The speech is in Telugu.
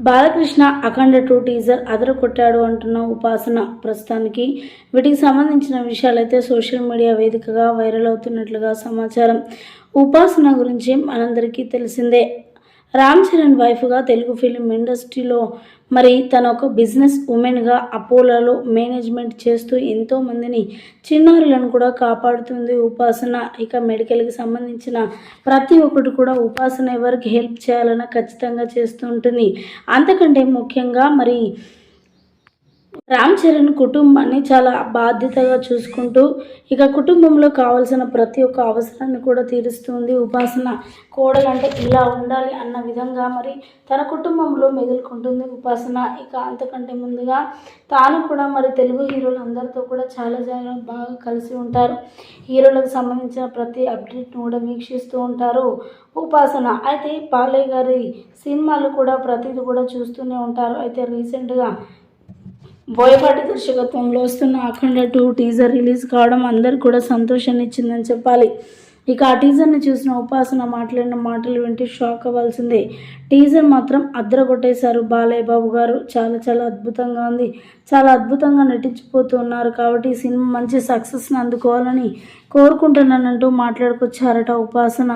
బాలకృష్ణ అఖండ టూ టీజర్ అదర కొట్టాడు అంటున్న ఉపాసన ప్రస్తుతానికి. వీటికి సంబంధించిన విషయాలైతే సోషల్ మీడియా వేదికగా వైరల్ అవుతున్నట్లుగా సమాచారం. ఉపాసన గురించి మనందరికీ తెలిసిందే. రామ్ చరణ్ వైఫ్గా తెలుగు ఫిలిం ఇండస్ట్రీలో మరి తన ఒక బిజినెస్ ఉమెన్గా అపోలోలో మేనేజ్మెంట్ చేస్తూ ఎంతోమందిని చిన్నారులను కూడా కాపాడుతుంది ఉపాసన. ఇక మెడికల్కి సంబంధించిన ప్రతి ఒక్కటి కూడా ఉపాసన ఎవరికి హెల్ప్ చేయాలన్నా ఖచ్చితంగా చేస్తూ ఉంటుంది. అంతకంటే ముఖ్యంగా మరి రామ్ చరణ్ కుటుంబాన్ని చాలా బాధ్యతగా చూసుకుంటూ ఇక కుటుంబంలో కావాల్సిన ప్రతి ఒక్క అవసరాన్ని కూడా తీరుస్తుంది. ఉపాసన కోడలంటే ఇలా ఉండాలి అన్న విధంగా మరి తన కుటుంబంలో మెదులుకుంటుంది ఉపాసన. ఇక అంతకంటే ముందుగా తాను కూడా మరి తెలుగు హీరోలు అందరితో కూడా చాలా చాలా బాగా కలిసి ఉంటారు. హీరోలకు సంబంధించిన ప్రతి అప్డేట్ను కూడా వీక్షిస్తూ ఉంటారు ఉపాసన. అయితే బాలయ్య గారి సినిమాలు కూడా ప్రతిది కూడా చూస్తూనే ఉంటారు. అయితే రీసెంట్గా బోయపాటి దర్శకత్వంలో వస్తున్న అఖండ టూ టీజర్ రిలీజ్ కావడం అందరికి కూడా సంతోషాన్ని ఇచ్చిందని చెప్పాలి. ఇక ఆ టీజర్ని చూసిన ఉపాసన మాట్లాడిన మాటలు వింటే షాక్ అవ్వాల్సిందే. టీజర్ మాత్రం అద్దరగొట్టేశారు బాలయ్య బాబు గారు. చాలా చాలా అద్భుతంగా ఉంది. చాలా అద్భుతంగా నటించిపోతున్నారు కాబట్టి ఈ సినిమా మంచి సక్సెస్ని అందుకోవాలని కోరుకుంటున్నానంటూ మాట్లాడుకొచ్చారట ఉపాసన.